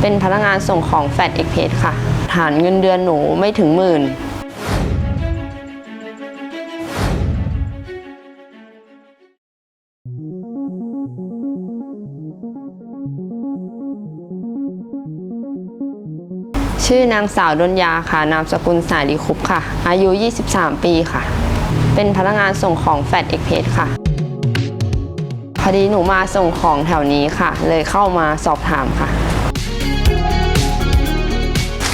เป็นพนักงานส่งของแฟดเอ็กเพสค่ะ ฐานเงินเดือนหนูไม่ถึงหมื่น ชื่อนางสาวดนยาค่ะ นามสกุลสายลีคุปค่ะ อายุ 23 ปีค่ะ เป็นพนักงานส่งของแฟดเอ็กเพสค่ะพอดีหนูมาส่งของแถวนี้ค่ะ เลยเข้ามาสอบถามค่ะ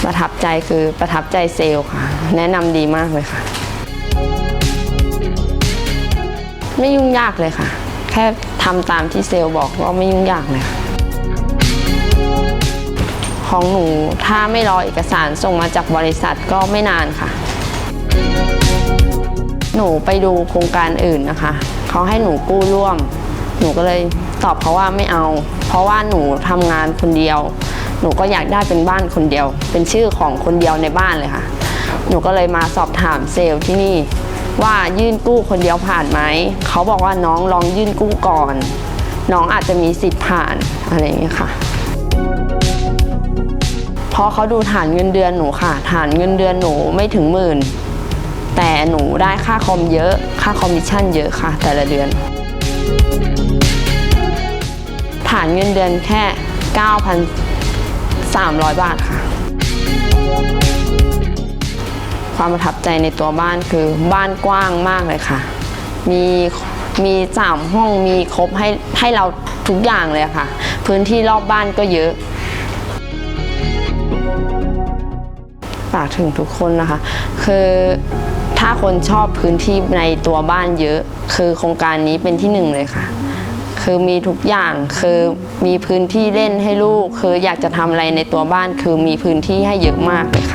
ประทับใจคือประทับใจเซลล์ค่ะ แนะนำดีมากเลยค่ะ ไม่ยุ่งยากเลยค่ะ แค่ทำตามที่เซลล์บอกก็ไม่ยุ่งยากเลยค่ะของหนูถ้าไม่รอเอกสารส่งมาจากบริษัทก็ไม่นานค่ะ หนูไปดูโครงการอื่นนะคะ เขาให้หนูกู้ร่วม หนูก็เลยตอบเขาว่าไม่เอา เพราะว่าหนูทำงานคนเดียว หนูก็อยากได้เป็นบ้านคนเดียว เป็นชื่อของคนเดียวในบ้านเลยค่ะ หนูก็เลยมาสอบถามเซลล์ที่นี่ว่ายื่นกู้คนเดียวผ่านไหม เขาบอกว่าน้องลองยื่นกู้ก่อน น้องอาจจะมีสิทธิ์ผ่านอะไรอย่างเงี้ค่ะพราะเขาดูฐานเงินเดือนหนูค่ะ ฐานเงินเดือนหนูไม่ถึงหมื่น แต่หนูได้ค่าคอมเยอะ ค่าคอมมิชชั่นเยอะค่ะ แต่ละเดือน ฐานเงินเดือนแค่ 300 บาทค่ะ ความประทับใจในตัวบ้านคือบ้านกว้างมากเลยค่ะ มีมีสามห้องมีครบให้ให้เราทุกอย่างเลยค่ะ พื้นที่รอบบ้านก็เยอะฝากถึงทุกคนนะคะ คือถ้าคนชอบพื้นที่ในตัวบ้านเยอะ คือโครงการนี้เป็นที่หนึ่งเลยค่ะ คือมีทุกอย่างคือมีพื้นที่เล่นให้ลูก คืออยากจะทำอะไรในตัวบ้าน คือมีพื้นที่ให้เยอะมากเลย